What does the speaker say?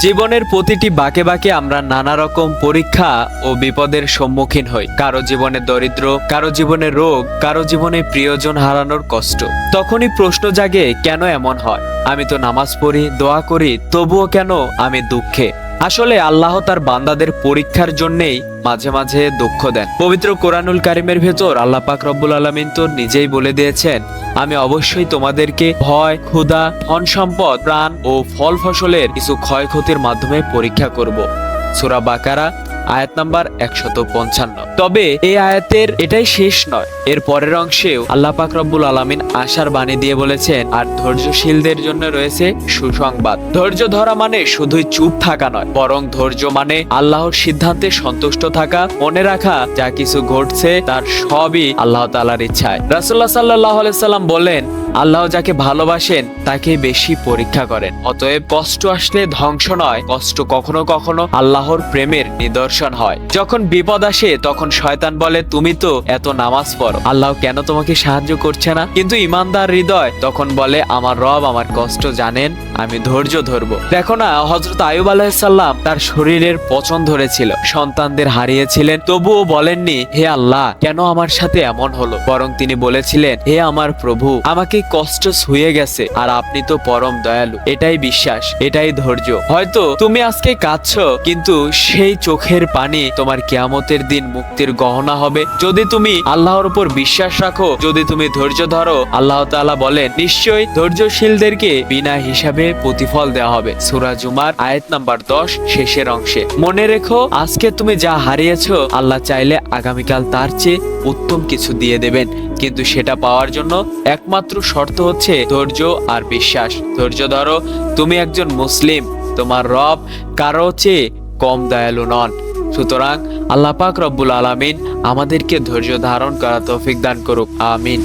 জীবনের প্রতিটি বাঁকে বাঁকে আমরা নানা রকম পরীক্ষা ও বিপদের সম্মুখীন হই। কারও জীবনে দরিদ্র, কারও জীবনে রোগ, কারও জীবনে প্রিয়জন হারানোর কষ্ট। তখনই প্রশ্ন জাগে, কেন এমন হয়? আমি তো নামাজ পড়ি, দোয়া করি, তবুও কেন আমি দুঃখে? আসলে আল্লাহ তার বান্দাদের পরীক্ষার জন্যেই মাঝে মাঝে দুঃখ দেন। পবিত্র কোরআনুল কারিমের ভেতর আল্লাহ পাক রব্বুল আলমিন তো নিজেই বলে দিয়েছেন, আমি অবশ্যই তোমাদেরকে ভয়, ক্ষুধা ধন সম্পদ প্রাণ ও ফল ফসলের কিছু ক্ষয়ক্ষতির মাধ্যমে পরীক্ষা করব। সুরা বাকারা, আয়াত নাম্বার একশত পঞ্চান্ন। তবে এই আয়াতের এটাই শেষ নয়। এর পরের অংশেও আল্লাহ পাক রব্বুল আলমিন আশার বাণী দিয়ে বলেছেন, আর ধৈর্যশীলদের জন্য রয়েছে সুসংবাদ। ধৈর্য ধরা মানে শুধুই চুপ থাকা নয়, বরং ধৈর্য মানে আল্লাহর সিদ্ধান্তে সন্তুষ্ট থাকা, মনে রাখা, যা কিছু ঘটছে তার সবই আল্লাহ তালার ইচ্ছায়। রাসুল্লাহ সাল্লাহ সাল্লাম বলেন, আল্লাহ যাকে ভালোবাসেন তাকে বেশি পরীক্ষা করেন। অতএব কষ্ট আসলে ধ্বংস নয়, কষ্ট কখনো কখনো আল্লাহর প্রেমের নিদর্শন হয়। যখন বিপদ আসে, তখন শয়তান বলে, তুমি তো এত নামাজ পড়ো। আল্লাহ কেন তোমাকে সাহায্য করছে না? কিন্তু ইমানদার হৃদয় তখন বলে, আমার রব আমার কষ্ট জানেন, আমি ধৈর্য ধরবো। দেখো না হজরত আয়ুব আলাহিসাল্লাম তার শরীরের পচন ধরেছিল, সন্তানদের হারিয়েছিলেন। তবুও বলেননি, হে আল্লাহ, কেন আমার সাথে এমন হলো? বরং তিনি বলেছিলেন, হে আমার প্রভু, আমাকে কষ্ট ছুঁয়ে গেছে, আর আপনি তো পরম দয়ালু। এটাই বিশ্বাস, এটাই ধৈর্য। হয়তো তুমি আজকে কাঁদছো, কিন্তু সেই চোখের পানি তোমার কেয়ামতের দিন মুক্তির গহনা হবে। যদি তুমি আল্লাহর উপর বিশ্বাস রাখো। যদি তুমি ধৈর্য ধরো, আল্লাহ তাআলা বলেন, নিশ্চয়ই ধৈর্যশীলদেরকে বিনা হিসাবে প্রতিফল দেওয়া হবে। সূরা জুমার আয়াত নাম্বার দশ, শেষের অংশে। মনে রেখো, আজকে তুমি যা হারিয়েছো, আল্লাহ চাইলে আগামীকাল তার চেয়ে উত্তম কিছু দিয়ে দেবেন। কিন্তু সেটা পাওয়ার জন্য একমাত্র শর্ত হচ্ছে ধৈর্য আর বিশ্বাস। ধৈর্য ধরো, তুমি একজন মুসলিম, তোমার রব কারও চেয়ে কম দয়ালু নন। সুতরাং আল্লাহ পাক রব্বুল আলামিন আমাদেরকে ধৈর্য ধারণ করা তৌফিক দান করুক আমিন।